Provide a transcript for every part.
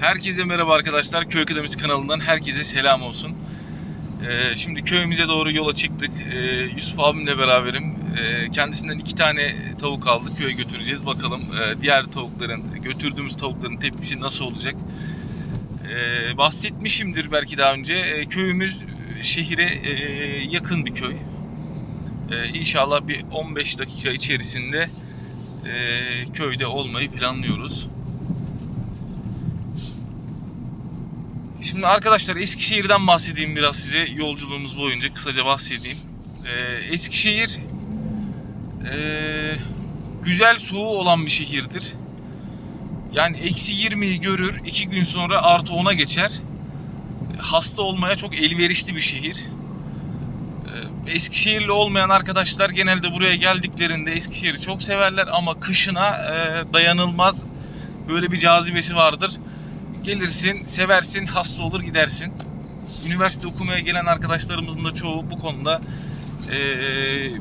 Herkese merhaba arkadaşlar. Köy Akademisi kanalından herkese selam olsun. Ee, şimdi köyümüze doğru yola çıktık. Ee, Yusuf abimle beraberim. Ee, kendisinden iki tane tavuk aldık. Köye götüreceğiz. Bakalım e, diğer tavukların, götürdüğümüz tavukların tepkisi nasıl olacak? Ee, bahsetmişimdir belki daha önce. Ee, köyümüz şehire e, yakın bir köy. Ee, inşallah bir 15 dakika içerisinde e, köyde olmayı planlıyoruz. Şimdi arkadaşlar Eskişehir'den bahsedeyim biraz size yolculuğumuz boyunca kısaca bahsedeyim. Ee, Eskişehir ee, güzel soğuğu olan bir şehirdir. Yani eksi 20'yi görür, iki gün sonra artı 10'a geçer. Hasta olmaya çok elverişli bir şehir. Ee, Eskişehirli olmayan arkadaşlar genelde buraya geldiklerinde Eskişehir'i çok severler ama kışına ee, dayanılmaz böyle bir cazibesi vardır gelirsin, seversin, hasta olur gidersin. Üniversite okumaya gelen arkadaşlarımızın da çoğu bu konuda e,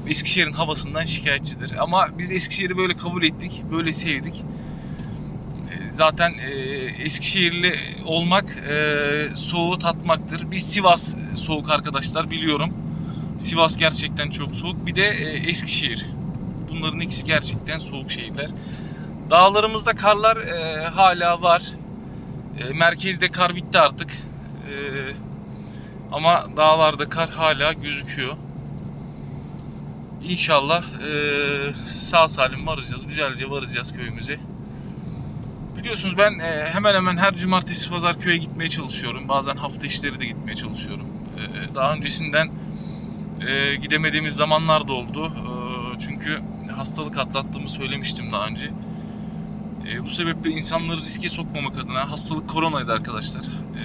Eskişehir'in havasından şikayetçidir. Ama biz Eskişehir'i böyle kabul ettik, böyle sevdik. E, zaten e, Eskişehirli olmak e, soğuğu tatmaktır. Biz Sivas soğuk arkadaşlar biliyorum. Sivas gerçekten çok soğuk. Bir de e, Eskişehir. Bunların ikisi gerçekten soğuk şehirler. Dağlarımızda karlar e, hala var. E, merkezde kar bitti artık. E, ama dağlarda kar hala gözüküyor. İnşallah e, sağ salim varacağız. Güzelce varacağız köyümüze. Biliyorsunuz ben e, hemen hemen her cumartesi pazar köye gitmeye çalışıyorum. Bazen hafta işleri de gitmeye çalışıyorum. E, daha öncesinden e, gidemediğimiz zamanlar da oldu. E, çünkü hastalık atlattığımı söylemiştim daha önce. E, bu sebeple insanları riske sokmamak adına hastalık koronaydı arkadaşlar. E,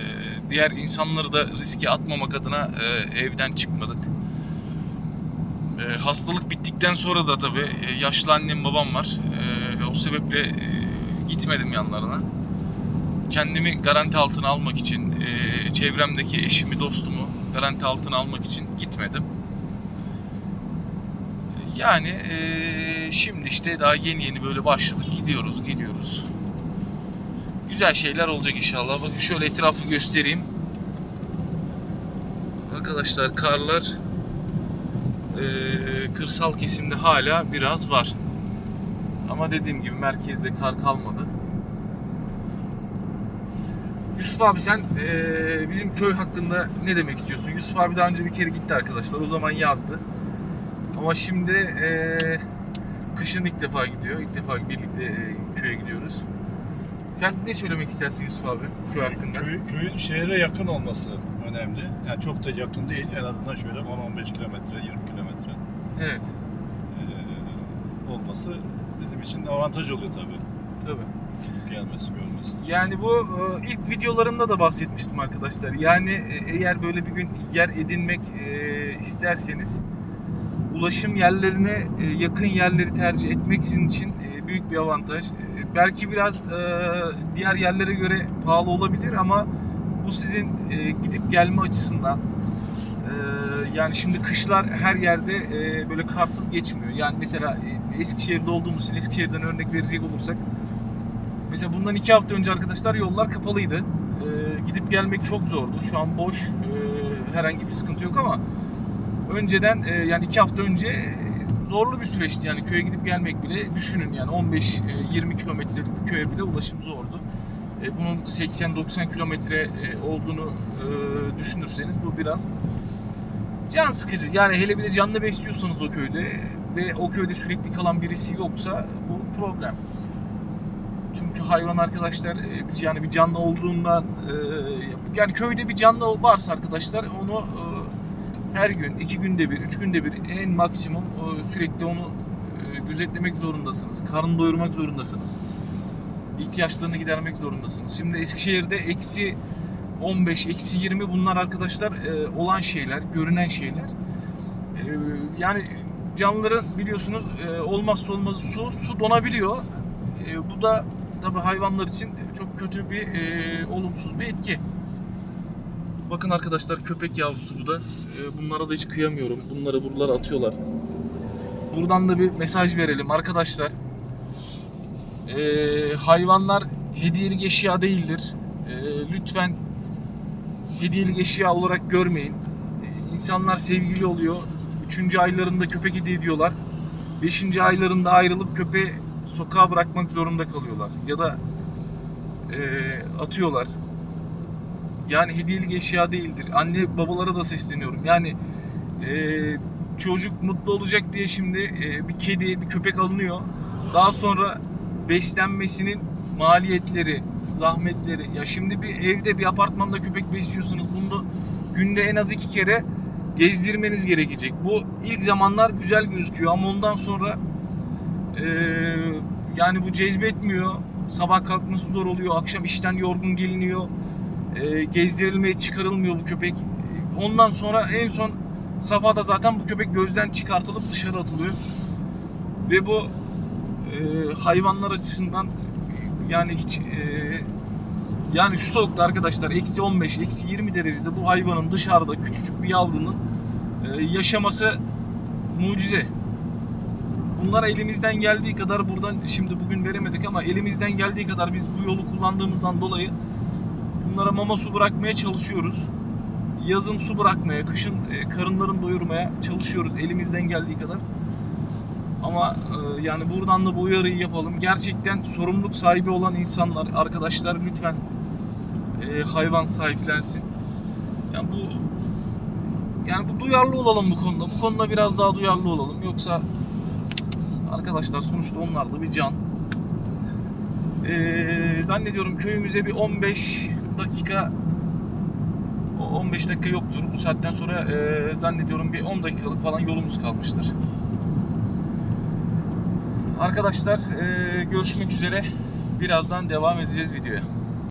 diğer insanları da riske atmamak adına e, evden çıkmadık. E, hastalık bittikten sonra da tabii e, yaşlı annem babam var. E, o sebeple e, gitmedim yanlarına. Kendimi garanti altına almak için, e, çevremdeki eşimi, dostumu garanti altına almak için gitmedim. Yani eee, şimdi işte daha yeni yeni böyle başladık gidiyoruz gidiyoruz. Güzel şeyler olacak inşallah. Bakın şöyle etrafı göstereyim. Arkadaşlar karlar eee, kırsal kesimde hala biraz var. Ama dediğim gibi merkezde kar kalmadı. Yusuf abi sen eee, bizim köy hakkında ne demek istiyorsun? Yusuf abi daha önce bir kere gitti arkadaşlar. O zaman yazdı. Ama şimdi eee, kışın ilk defa gidiyor. İlk defa birlikte eee, köye gidiyoruz. Sen ne söylemek istersin Yusuf abi köy hakkında? Köy, köyün şehre yakın olması önemli. Yani çok da yakın değil. En azından şöyle 10-15 kilometre, 20 kilometre Evet. eee, olması bizim için avantaj oluyor tabii. Tabii. Gelmesi, görmesi. Yani bu e, ilk videolarımda da bahsetmiştim arkadaşlar. Yani e, eğer böyle bir gün yer edinmek e, isterseniz ulaşım yerlerine yakın yerleri tercih etmek sizin için e, büyük bir avantaj. E, Belki biraz e, diğer yerlere göre pahalı olabilir ama bu sizin gidip gelme açısından yani şimdi kışlar her yerde böyle karsız geçmiyor. Yani mesela Eskişehir'de olduğumuz için Eskişehir'den örnek verecek olursak Mesela bundan iki hafta önce arkadaşlar yollar kapalıydı. Gidip gelmek çok zordu. Şu an boş. Herhangi bir sıkıntı yok ama önceden e, yani iki hafta önce e, zorlu bir süreçti. Yani köye gidip gelmek bile düşünün yani 15-20 kilometrelik bir köye bile ulaşım zordu. E, bunun 80-90 kilometre e, olduğunu e, düşünürseniz bu biraz can sıkıcı. Yani hele bir de canlı besliyorsanız o köyde ve o köyde sürekli kalan birisi yoksa bu problem. Çünkü hayvan arkadaşlar e, yani bir canlı olduğundan e, yani köyde bir canlı varsa arkadaşlar onu e, her gün, iki günde bir, üç günde bir en maksimum e, sürekli onu e, gözetlemek zorundasınız. Karın doyurmak zorundasınız. İhtiyaçlarını gidermek zorundasınız. Şimdi Eskişehir'de eksi 15, eksi 20 bunlar arkadaşlar e, olan şeyler, görünen şeyler. Yani canlıların biliyorsunuz olmazsa olmazı su. Su donabiliyor. Bu da tabi hayvanlar için çok kötü bir olumsuz bir etki. Bakın arkadaşlar köpek yavrusu bu da. E, bunlara da hiç kıyamıyorum. Bunları buralara atıyorlar. Buradan da bir mesaj verelim arkadaşlar. E, hayvanlar hediyelik eşya değildir. e, lütfen hediyelik eşya olarak görmeyin. E, insanlar sevgili oluyor. Üçüncü aylarında köpek hediye ediyorlar. Beşinci aylarında ayrılıp köpeği sokağa bırakmak zorunda kalıyorlar. Ya da e, atıyorlar. Yani hediyelik eşya değildir. Anne babalara da sesleniyorum. Yani e, çocuk mutlu olacak diye şimdi e, bir kedi, bir köpek alınıyor. Daha sonra beslenmesinin maliyetleri, zahmetleri. Ya şimdi bir evde, bir apartmanda köpek besliyorsunuz. Bunu günde en az iki kere gezdirmeniz gerekecek. Bu ilk zamanlar güzel gözüküyor ama ondan sonra e, yani bu cezbetmiyor. Sabah kalkması zor oluyor. Akşam işten yorgun geliniyor. E, gezdirilmeye çıkarılmıyor bu köpek. E, Ondan sonra en son safhada zaten bu köpek gözden çıkartılıp dışarı atılıyor. Ve bu e, hayvanlar açısından yani hiç e, yani şu soğukta arkadaşlar eksi 15, eksi 20 derecede bu hayvanın dışarıda küçücük bir yavrunun e, yaşaması mucize. Bunlara elimizden geldiği kadar buradan şimdi bugün veremedik ama elimizden geldiği kadar biz bu yolu kullandığımızdan dolayı bunlara mama su bırakmaya çalışıyoruz. Yazın su bırakmaya, kışın e, karınlarını doyurmaya çalışıyoruz elimizden geldiği kadar. Ama e, yani buradan da bu uyarıyı yapalım. Gerçekten sorumluluk sahibi olan insanlar, arkadaşlar lütfen e, hayvan sahiplensin. Yani bu yani bu duyarlı olalım bu konuda. Bu konuda biraz daha duyarlı olalım. Yoksa arkadaşlar sonuçta onlar da bir can. Ee, zannediyorum köyümüze bir 15 dakika o 15 dakika yoktur. Bu saatten sonra e, zannediyorum bir 10 dakikalık falan yolumuz kalmıştır. Arkadaşlar e, görüşmek üzere. Birazdan devam edeceğiz videoya.